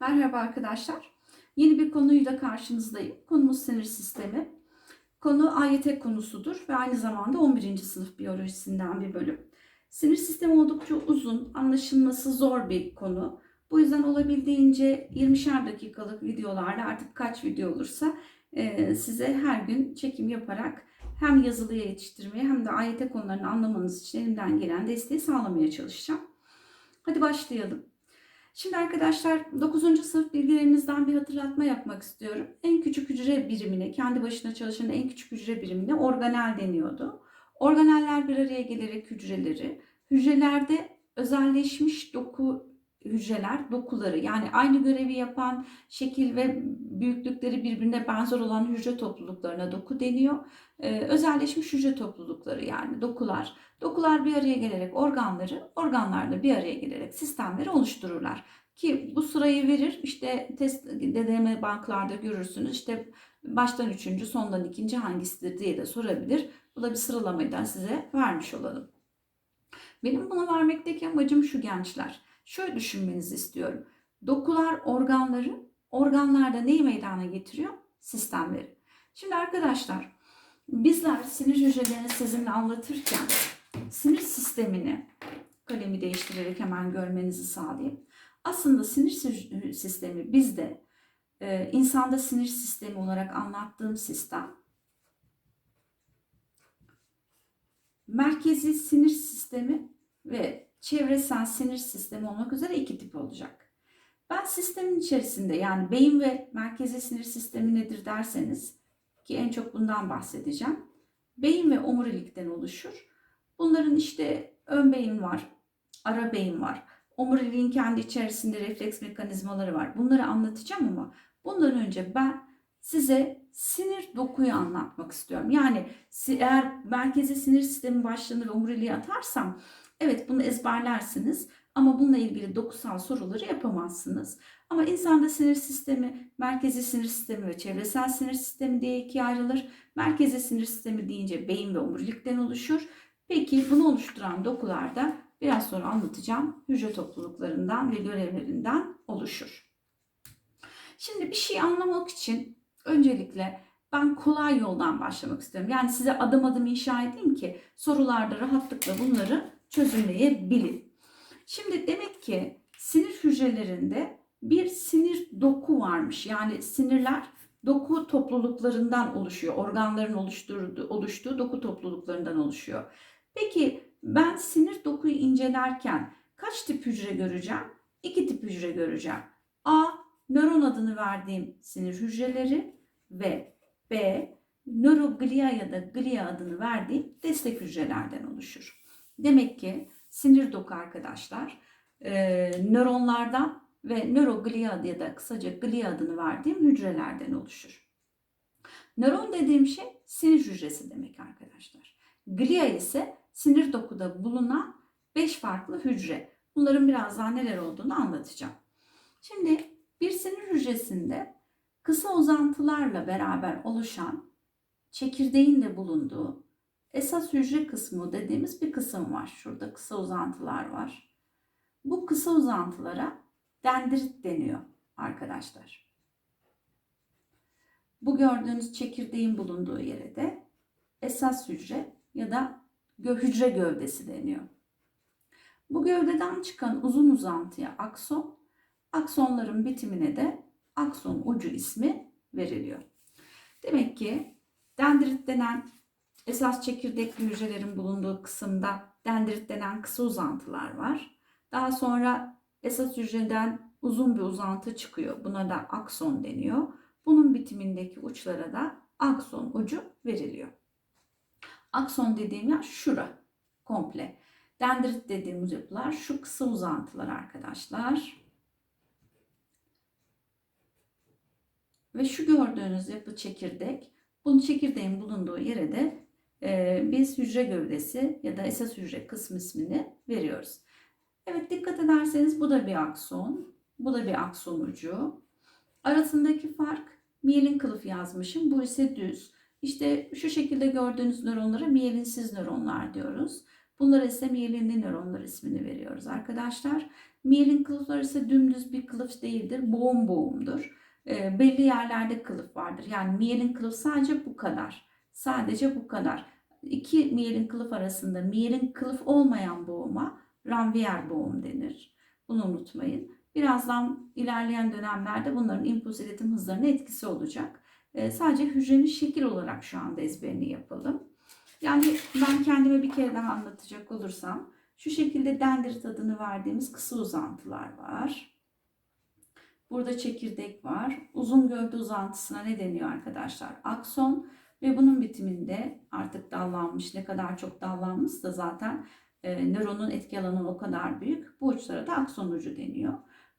Merhaba arkadaşlar. Yeni bir konuyla karşınızdayım. Konumuz sinir sistemi. Konu AYT konusudur ve aynı zamanda 11. sınıf biyolojisinden bir bölüm. Sinir sistemi oldukça uzun, anlaşılması zor bir konu. Bu yüzden olabildiğince 20'şer dakikalık videolarla artık kaç video olursa e, size her gün çekim yaparak hem yazılıya yetiştirmeye hem de AYT konularını anlamanız için elimden gelen desteği sağlamaya çalışacağım. Hadi başlayalım. Şimdi arkadaşlar 9. sınıf bilgilerinizden bir hatırlatma yapmak istiyorum. En küçük hücre birimine, kendi başına çalışan en küçük hücre birimine organel deniyordu. Organeller bir araya gelerek hücreleri, hücrelerde özelleşmiş doku hücreler, dokuları yani aynı görevi yapan şekil ve büyüklükleri birbirine benzer olan hücre topluluklarına doku deniyor. Ee, özelleşmiş hücre toplulukları yani dokular. Dokular bir araya gelerek organları, organlar da bir araya gelerek sistemleri oluştururlar. Ki bu sırayı verir işte test DDM banklarda görürsünüz işte baştan üçüncü sondan ikinci hangisidir diye de sorabilir. Bu da bir sıralamayı da size vermiş olalım. Benim buna vermekteki amacım şu gençler. Şöyle düşünmenizi istiyorum. Dokular organları, organlarda neyi meydana getiriyor? Sistemleri. Şimdi arkadaşlar bizler sinir hücrelerini sizinle anlatırken sinir sistemini kalemi değiştirerek hemen görmenizi sağlayayım. Aslında sinir sistemi bizde e, insanda sinir sistemi olarak anlattığım sistem merkezi sinir sistemi ve çevresel sinir sistemi olmak üzere iki tip olacak. Ben sistemin içerisinde yani beyin ve merkezi sinir sistemi nedir derseniz ki en çok bundan bahsedeceğim. Beyin ve omurilikten oluşur. Bunların işte ön beyin var, ara beyin var. Omuriliğin kendi içerisinde refleks mekanizmaları var. Bunları anlatacağım ama bundan önce ben size sinir dokuyu anlatmak istiyorum. Yani eğer merkezi sinir sistemi başlığını ve omuriliği atarsam evet bunu ezberlersiniz ama bununla ilgili dokusal soruları yapamazsınız. Ama insanda sinir sistemi, merkezi sinir sistemi ve çevresel sinir sistemi diye ikiye ayrılır. Merkezi sinir sistemi deyince beyin ve omurilikten oluşur. Peki bunu oluşturan dokularda biraz sonra anlatacağım hücre topluluklarından ve görevlerinden oluşur. Şimdi bir şey anlamak için öncelikle ben kolay yoldan başlamak istiyorum. Yani size adım adım inşa edeyim ki sorularda rahatlıkla bunları çözümleyebilin. Şimdi demek ki sinir hücrelerinde bir sinir doku varmış. Yani sinirler doku topluluklarından oluşuyor. Organların oluşturduğu, oluştuğu doku topluluklarından oluşuyor. Peki ben sinir dokuyu incelerken kaç tip hücre göreceğim? İki tip hücre göreceğim. A. Nöron adını verdiğim sinir hücreleri ve B. Nöroglia ya da glia adını verdiğim destek hücrelerden oluşur. Demek ki sinir doku arkadaşlar e, nöronlardan ve nöroglia ya da kısaca glia adını verdiğim hücrelerden oluşur. Nöron dediğim şey sinir hücresi demek arkadaşlar. Glia ise sinir dokuda bulunan 5 farklı hücre. Bunların birazdan neler olduğunu anlatacağım. Şimdi bir sinir hücresinde kısa uzantılarla beraber oluşan çekirdeğin de bulunduğu esas hücre kısmı dediğimiz bir kısım var. Şurada kısa uzantılar var. Bu kısa uzantılara dendrit deniyor arkadaşlar. Bu gördüğünüz çekirdeğin bulunduğu yere de esas hücre ya da hücre gövdesi deniyor. Bu gövdeden çıkan uzun uzantıya akson, aksonların bitimine de akson ucu ismi veriliyor. Demek ki dendrit denen esas çekirdekli hücrelerin bulunduğu kısımda dendrit denen kısa uzantılar var. Daha sonra esas hücreden uzun bir uzantı çıkıyor. Buna da akson deniyor. Bunun bitimindeki uçlara da akson ucu veriliyor. Akson dediğim yer şura komple. Dendrit dediğimiz yapılar şu kısa uzantılar arkadaşlar. Ve şu gördüğünüz yapı çekirdek. Bunun çekirdeğin bulunduğu yere de e, biz hücre gövdesi ya da esas hücre kısmı ismini veriyoruz. Evet dikkat ederseniz bu da bir akson. Bu da bir akson ucu. Arasındaki fark miyelin kılıfı yazmışım. Bu ise düz. İşte şu şekilde gördüğünüz nöronlara miyelinsiz nöronlar diyoruz. Bunlara ise miyelinli nöronlar ismini veriyoruz arkadaşlar. Miyelin kılıfları ise dümdüz bir kılıf değildir. Boğum boğumdur. E, belli yerlerde kılıf vardır. Yani miyelin kılıf sadece bu kadar. Sadece bu kadar. İki miyelin kılıf arasında miyelin kılıf olmayan boğuma ranvier boğum denir. Bunu unutmayın. Birazdan ilerleyen dönemlerde bunların impuls iletim hızlarına etkisi olacak. E, sadece hücrenin şekil olarak şu anda ezberini yapalım. Yani ben kendime bir kere daha anlatacak olursam şu şekilde dendrit adını verdiğimiz kısa uzantılar var. Burada çekirdek var. Uzun gövde uzantısına ne deniyor arkadaşlar? Akson ve bunun bitiminde artık dallanmış ne kadar çok dallanmış da zaten e, nöronun etki alanı o kadar büyük. Bu uçlara da akson ucu deniyor.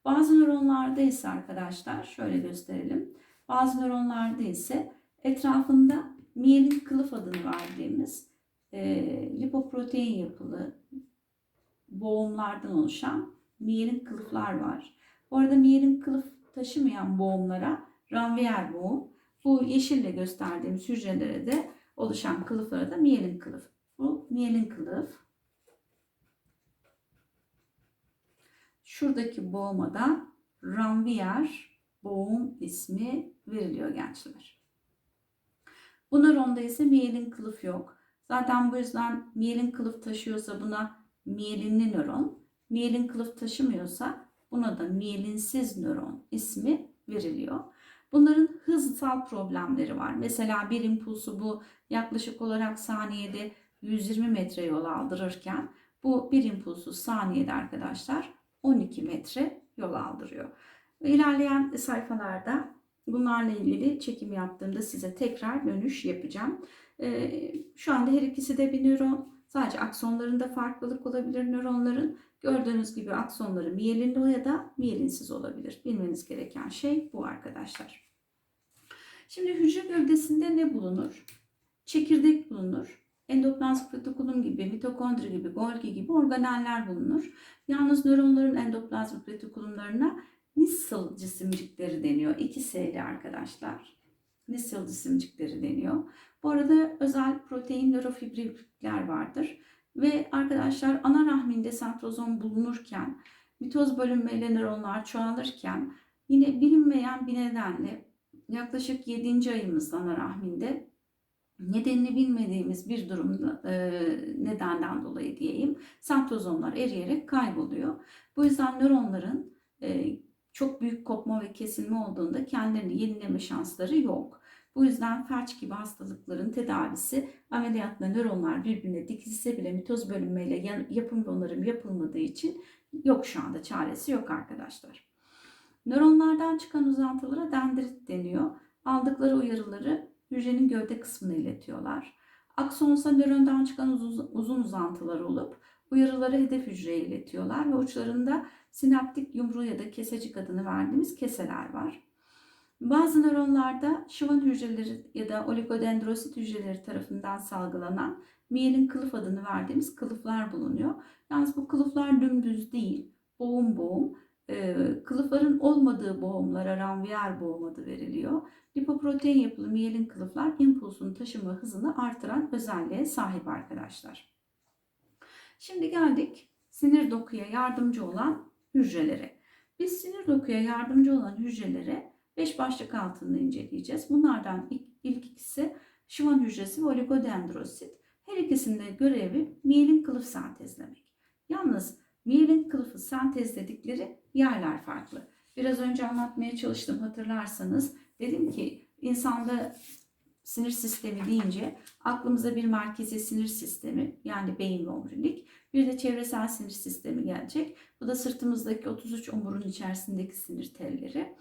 Bazı nöronlarda ise arkadaşlar şöyle gösterelim. Bazı nöronlarda ise etrafında miyelin kılıf adını verdiğimiz e, lipoprotein yapılı boğumlardan oluşan miyelin kılıflar var. Bu arada miyelin kılıf taşımayan boğumlara ranvier boğum, bu yeşille gösterdiğimiz hücrelere de oluşan kılıflara da miyelin kılıf. Bu miyelin kılıf. Şuradaki boğuma da ranvier boğum ismi veriliyor gençler. Bu nöronda ise miyelin kılıf yok. Zaten bu yüzden miyelin kılıf taşıyorsa buna miyelinli nöron, miyelin kılıf taşımıyorsa buna da miyelinsiz nöron ismi veriliyor. Bunların hızsal problemleri var. Mesela bir impulsu bu yaklaşık olarak saniyede 120 metre yol aldırırken bu bir impulsu saniyede arkadaşlar 12 metre yol aldırıyor. Ve ilerleyen sayfalarda bunlarla ilgili çekim yaptığımda size tekrar dönüş yapacağım. Ee, şu anda her ikisi de bir nöron. Sadece aksonlarında farklılık olabilir nöronların. Gördüğünüz gibi aksonları miyelinli ya da miyelinsiz olabilir. Bilmeniz gereken şey bu arkadaşlar. Şimdi hücre gövdesinde ne bulunur? Çekirdek bulunur. Endoplazmik retikulum gibi, mitokondri gibi, Golgi gibi organeller bulunur. Yalnız nöronların endoplazmik retikulumlarına Nissl cisimcikleri deniyor. İki S'li arkadaşlar. Nissl cisimcikleri deniyor. Bu arada özel protein nörofibriller vardır. Ve arkadaşlar ana rahminde sentrozom bulunurken, mitoz bölünmeyle nöronlar çoğalırken yine bilinmeyen bir nedenle yaklaşık 7. ayımızda ana rahminde nedenini bilmediğimiz bir durumda e, nedenden dolayı diyeyim sentrozomlar eriyerek kayboluyor. Bu yüzden nöronların e, çok büyük kopma ve kesilme olduğunda kendilerini yenileme şansları yok. Bu yüzden felç gibi hastalıkların tedavisi ameliyatla nöronlar birbirine dikilse bile mitoz bölünmeyle yapım onarım yapılmadığı için yok şu anda çaresi yok arkadaşlar. Nöronlardan çıkan uzantılara dendrit deniyor. Aldıkları uyarıları hücrenin gövde kısmına iletiyorlar. Aksonsa nörondan çıkan uzun, uzantılar olup uyarıları hedef hücreye iletiyorlar ve uçlarında sinaptik yumru ya da kesecik adını verdiğimiz keseler var. Bazı nöronlarda Schwann hücreleri ya da oligodendrosit hücreleri tarafından salgılanan miyelin kılıf adını verdiğimiz kılıflar bulunuyor. Yalnız bu kılıflar dümdüz değil, boğum boğum. E, kılıfların olmadığı boğumlara ranvier boğum adı veriliyor. Lipoprotein yapılı miyelin kılıflar impulsun taşıma hızını artıran özelliğe sahip arkadaşlar. Şimdi geldik sinir dokuya yardımcı olan hücrelere. Biz sinir dokuya yardımcı olan hücrelere 5 başlık altında inceleyeceğiz. Bunlardan ilk, ilk ikisi Schwann hücresi ve oligodendrosit. Her ikisinde görevi miyelin kılıf sentezlemek. Yalnız miyelin kılıfı sentezledikleri yerler farklı. Biraz önce anlatmaya çalıştım hatırlarsanız. Dedim ki insanda sinir sistemi deyince aklımıza bir merkezi sinir sistemi yani beyin ve omurilik bir de çevresel sinir sistemi gelecek. Bu da sırtımızdaki 33 omurun içerisindeki sinir telleri.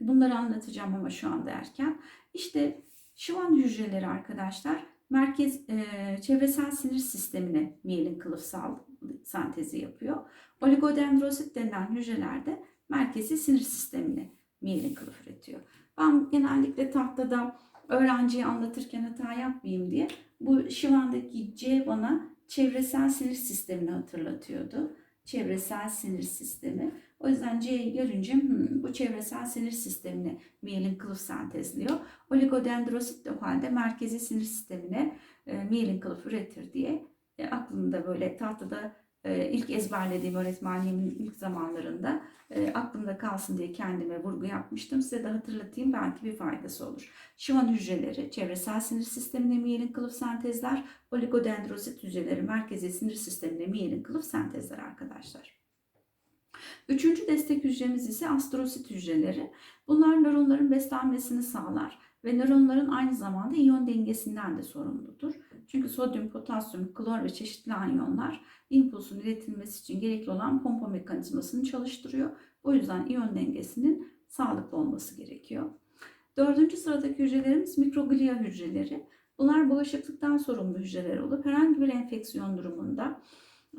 Bunları anlatacağım ama şu anda erken. İşte Schwann hücreleri arkadaşlar merkez e, çevresel sinir sistemine miyelin kılıfsal sentezi yapıyor. Oligodendrosit denilen hücrelerde merkezi sinir sistemine miyelin kılıf üretiyor. Ben genellikle tahtada öğrenciye anlatırken hata yapmayayım diye bu Schwann'daki C bana çevresel sinir sistemini hatırlatıyordu. Çevresel sinir sistemi. O yüzden C'yi görünce hmm, bu çevresel sinir sistemine miyelin kılıf sentezliyor. Oligodendrosit de o halde merkezi sinir sistemine e, miyelin kılıf üretir diye e, aklımda böyle tahtada e, ilk ezberlediğim öğretmenliğimin ilk zamanlarında e, aklımda kalsın diye kendime vurgu yapmıştım. Size de hatırlatayım belki bir faydası olur. Şivan hücreleri, çevresel sinir sistemine miyelin kılıf sentezler, oligodendrosit hücreleri, merkezi sinir sistemine miyelin kılıf sentezler arkadaşlar. Üçüncü destek hücremiz ise astrosit hücreleri. Bunlar nöronların beslenmesini sağlar ve nöronların aynı zamanda iyon dengesinden de sorumludur. Çünkü sodyum, potasyum, klor ve çeşitli anyonlar impulsun iletilmesi için gerekli olan pompa mekanizmasını çalıştırıyor. O yüzden iyon dengesinin sağlıklı olması gerekiyor. Dördüncü sıradaki hücrelerimiz mikroglia hücreleri. Bunlar bağışıklıktan sorumlu hücreler olup herhangi bir enfeksiyon durumunda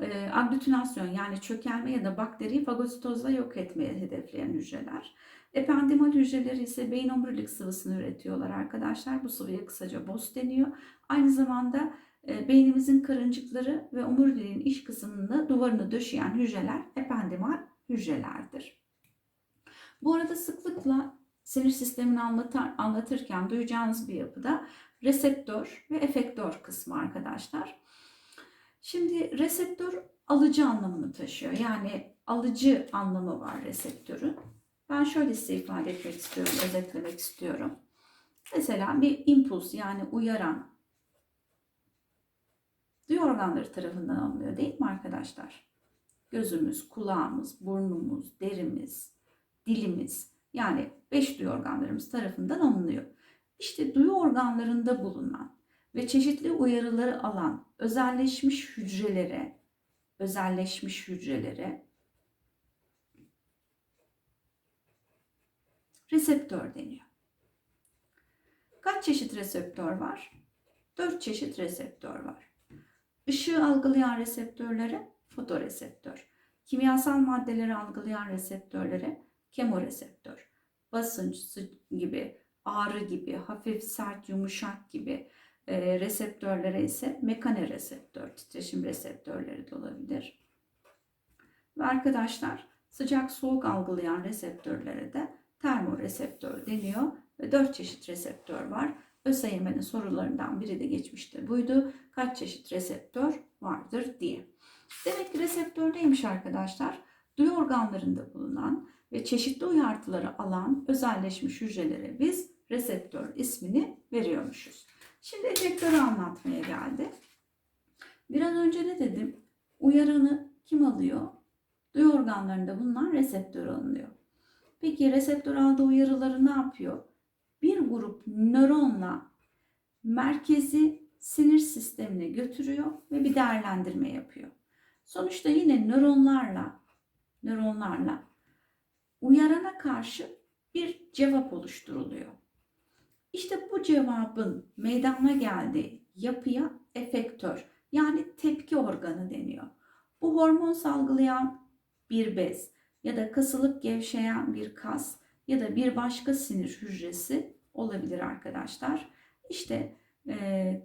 e, aglutinasyon yani çökelme ya da bakteriyi fagositozla yok etmeye hedefleyen hücreler. Ependimal hücreleri ise beyin omurilik sıvısını üretiyorlar arkadaşlar. Bu sıvıya kısaca BOS deniyor. Aynı zamanda e, beynimizin karıncıkları ve omuriliğin iç kısmında duvarını döşeyen hücreler ependimal hücrelerdir. Bu arada sıklıkla sinir sistemini anlatar, anlatırken duyacağınız bir yapıda reseptör ve efektör kısmı arkadaşlar. Şimdi reseptör alıcı anlamını taşıyor. Yani alıcı anlamı var reseptörün. Ben şöyle size ifade etmek istiyorum, özetlemek istiyorum. Mesela bir impuls yani uyaran duyu organları tarafından alınıyor değil mi arkadaşlar? Gözümüz, kulağımız, burnumuz, derimiz, dilimiz yani beş duyu organlarımız tarafından alınıyor. İşte duyu organlarında bulunan ve çeşitli uyarıları alan özelleşmiş hücrelere, özelleşmiş hücrelere reseptör deniyor. Kaç çeşit reseptör var? Dört çeşit reseptör var. Işığı algılayan reseptörlere fotoreseptör. Kimyasal maddeleri algılayan reseptörlere kemoreseptör. Basınç gibi, ağrı gibi, hafif sert yumuşak gibi e, reseptörlere ise mekanereseptör, titreşim reseptörleri de olabilir. Ve arkadaşlar sıcak soğuk algılayan reseptörlere de termoreseptör deniyor ve 4 çeşit reseptör var. ÖSYM'nin sorularından biri de geçmişte buydu. Kaç çeşit reseptör vardır diye. Demek ki reseptör neymiş arkadaşlar? Duyu organlarında bulunan ve çeşitli uyartıları alan özelleşmiş hücrelere biz reseptör ismini veriyormuşuz. Şimdi efektörü anlatmaya geldi. Biraz önce ne dedim? Uyaranı kim alıyor? Duyu organlarında bulunan reseptör alınıyor. Peki reseptör aldığı uyarıları ne yapıyor? Bir grup nöronla merkezi sinir sistemine götürüyor ve bir değerlendirme yapıyor. Sonuçta yine nöronlarla nöronlarla uyarana karşı bir cevap oluşturuluyor. İşte bu cevabın meydana geldiği yapıya efektör yani tepki organı deniyor. Bu hormon salgılayan bir bez ya da kasılıp gevşeyen bir kas ya da bir başka sinir hücresi olabilir arkadaşlar. İşte e,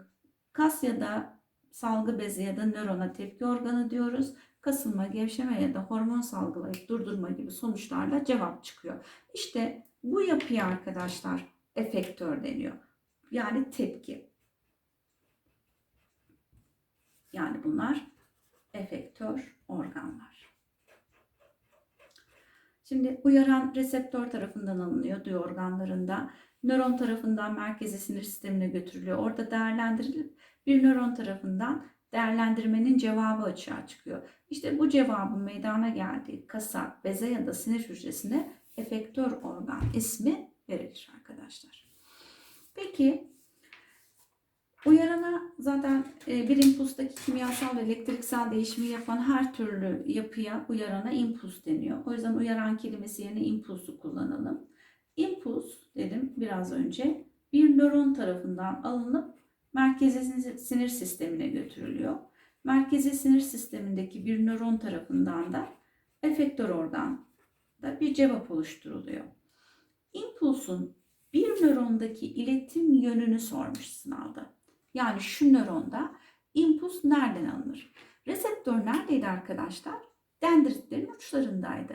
kas ya da salgı bezi ya da nörona tepki organı diyoruz. Kasılma, gevşeme ya da hormon salgılayıp durdurma gibi sonuçlarla cevap çıkıyor. İşte bu yapıya arkadaşlar efektör deniyor. Yani tepki. Yani bunlar efektör organlar. Şimdi uyaran reseptör tarafından alınıyor duyu organlarında. Nöron tarafından merkezi sinir sistemine götürülüyor. Orada değerlendirilip bir nöron tarafından değerlendirmenin cevabı açığa çıkıyor. İşte bu cevabın meydana geldiği kasa, beze ya da sinir hücresine efektör organ ismi verilir arkadaşlar. Peki uyarana zaten e, bir impulstaki kimyasal ve elektriksel değişimi yapan her türlü yapıya uyarana impuls deniyor. O yüzden uyaran kelimesi yerine impulsu kullanalım. Impuls dedim biraz önce bir nöron tarafından alınıp merkezi sinir sistemine götürülüyor. Merkezi sinir sistemindeki bir nöron tarafından da efektör organ da bir cevap oluşturuluyor. İmpulsun bir nörondaki iletim yönünü sormuş sınavda. Yani şu nöronda impuls nereden alınır? Reseptör neredeydi arkadaşlar? Dendritlerin uçlarındaydı.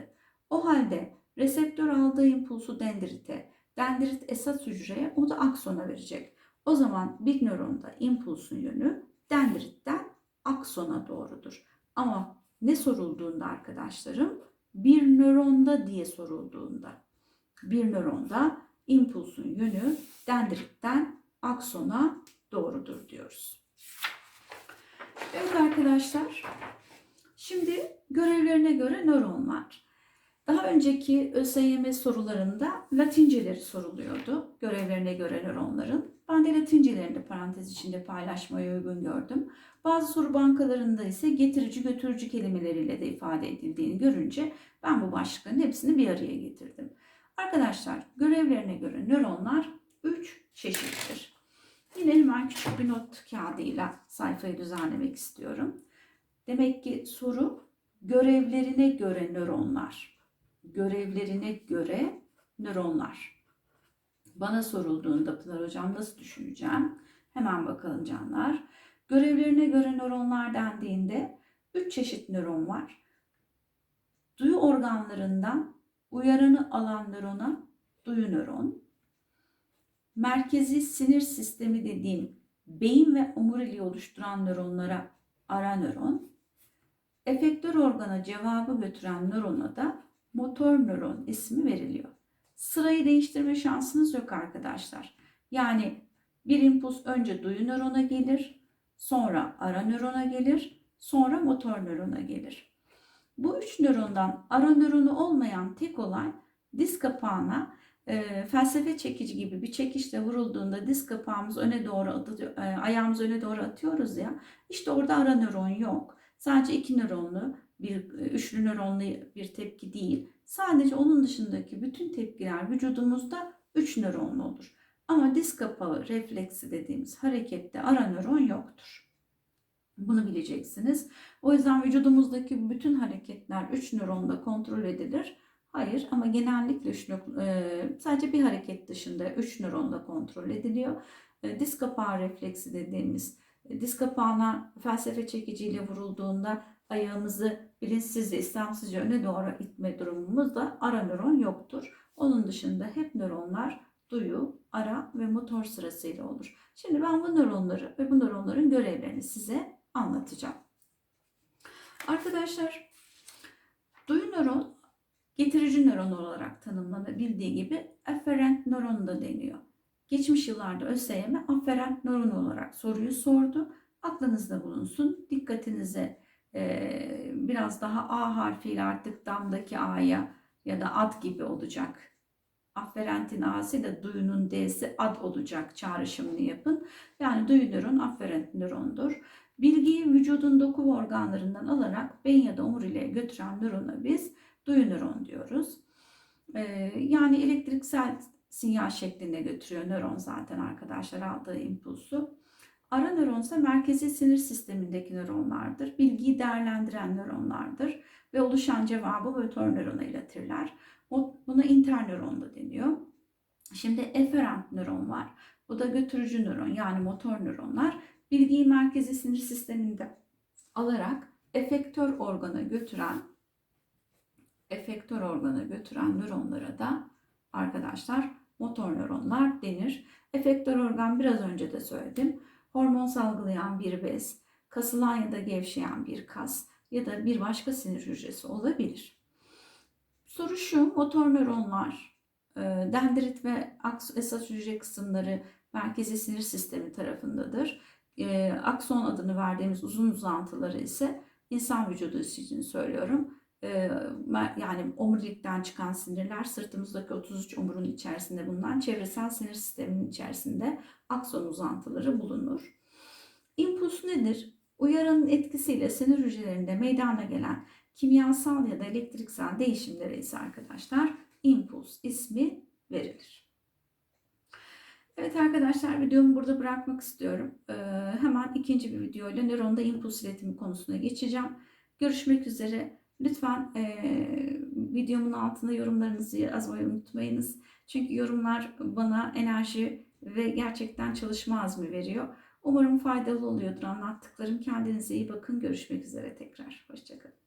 O halde reseptör aldığı impulsu dendrite, dendrit esas hücreye, o da aksona verecek. O zaman bir nöronda impulsun yönü dendritten aksona doğrudur. Ama ne sorulduğunda arkadaşlarım? Bir nöronda diye sorulduğunda. Bir nöronda impulsun yönü dendritten aksona doğrudur diyoruz. Evet arkadaşlar. Şimdi görevlerine göre nöronlar. Daha önceki ÖSYM sorularında Latinceleri soruluyordu. Görevlerine göre nöronların. Ben de Latincelerini de parantez içinde paylaşmayı uygun gördüm. Bazı soru bankalarında ise getirici götürücü kelimeleriyle de ifade edildiğini görünce ben bu başlıkların hepsini bir araya getirdim. Arkadaşlar görevlerine göre nöronlar 3 çeşittir. Yine hemen küçük bir not kağıdıyla sayfayı düzenlemek istiyorum. Demek ki soru görevlerine göre nöronlar. Görevlerine göre nöronlar. Bana sorulduğunda Pınar Hocam nasıl düşüneceğim? Hemen bakalım canlar. Görevlerine göre nöronlar dendiğinde 3 çeşit nöron var. Duyu organlarından uyaranı alan nörona duyu nöron, merkezi sinir sistemi dediğim beyin ve omuriliği oluşturan nöronlara ara nöron, efektör organa cevabı götüren nörona da motor nöron ismi veriliyor. Sırayı değiştirme şansınız yok arkadaşlar. Yani bir impuls önce duyu nörona gelir, sonra ara nörona gelir, sonra motor nörona gelir. Bu üç nörondan ara nöronu olmayan tek olay diz kapağına e, felsefe çekici gibi bir çekişle vurulduğunda diz kapağımız öne doğru atıyor, e, ayağımızı öne doğru atıyoruz ya. İşte orada ara nöron yok. Sadece iki nöronlu bir e, üçlü nöronlu bir tepki değil. Sadece onun dışındaki bütün tepkiler vücudumuzda üç nöronlu olur. Ama diz kapağı refleksi dediğimiz harekette ara nöron yoktur. Bunu bileceksiniz. O yüzden vücudumuzdaki bütün hareketler 3 nöronda kontrol edilir. Hayır ama genellikle üç, e, sadece bir hareket dışında 3 nöronla kontrol ediliyor. E, diz kapağı refleksi dediğimiz e, diz kapağına felsefe çekiciyle vurulduğunda ayağımızı bilinçsizce istemsizce öne doğru itme durumumuzda ara nöron yoktur. Onun dışında hep nöronlar duyu, ara ve motor sırasıyla olur. Şimdi ben bu nöronları ve bu nöronların görevlerini size anlatacağım. Arkadaşlar duyu nöron getirici nöron olarak tanımlanabildiği gibi afferent nöron da deniyor. Geçmiş yıllarda ÖSYM afferent nöron olarak soruyu sordu. Aklınızda bulunsun. Dikkatinize e, biraz daha A harfiyle artık damdaki A'ya ya da ad gibi olacak. Afferentin A'sı da duyunun D'si ad olacak çağrışımını yapın. Yani duyu nöron afferent nörondur. Bilgiyi vücudun doku organlarından alarak beyin ya da omuriliğe götüren nörona biz duyu nöron diyoruz. Ee, yani elektriksel sinyal şeklinde götürüyor nöron zaten arkadaşlar aldığı impulsu. Ara nöron ise merkezi sinir sistemindeki nöronlardır. Bilgiyi değerlendiren nöronlardır ve oluşan cevabı motor nörona iletirler. Buna internöron da deniyor. Şimdi eferent nöron var. Bu da götürücü nöron yani motor nöronlar bilgiyi merkezi sinir sisteminde alarak efektör organa götüren efektör organa götüren nöronlara da arkadaşlar motor nöronlar denir. Efektör organ biraz önce de söyledim. Hormon salgılayan bir bez, kasılan ya da gevşeyen bir kas ya da bir başka sinir hücresi olabilir. Soru şu, motor nöronlar, e, dendrit ve esas hücre kısımları merkezi sinir sistemi tarafındadır e, akson adını verdiğimiz uzun uzantıları ise insan vücudu için söylüyorum. E, yani omurilikten çıkan sinirler sırtımızdaki 33 omurun içerisinde bulunan çevresel sinir sisteminin içerisinde akson uzantıları bulunur. İmpuls nedir? Uyarının etkisiyle sinir hücrelerinde meydana gelen kimyasal ya da elektriksel değişimlere ise arkadaşlar impuls ismi verilir. Evet arkadaşlar videomu burada bırakmak istiyorum. Ee, hemen ikinci bir videoyla nöronda impuls iletimi konusuna geçeceğim. Görüşmek üzere. Lütfen e, videomun altında yorumlarınızı yazmayı unutmayınız. Çünkü yorumlar bana enerji ve gerçekten çalışma azmi veriyor. Umarım faydalı oluyordur anlattıklarım. Kendinize iyi bakın. Görüşmek üzere tekrar. Hoşçakalın.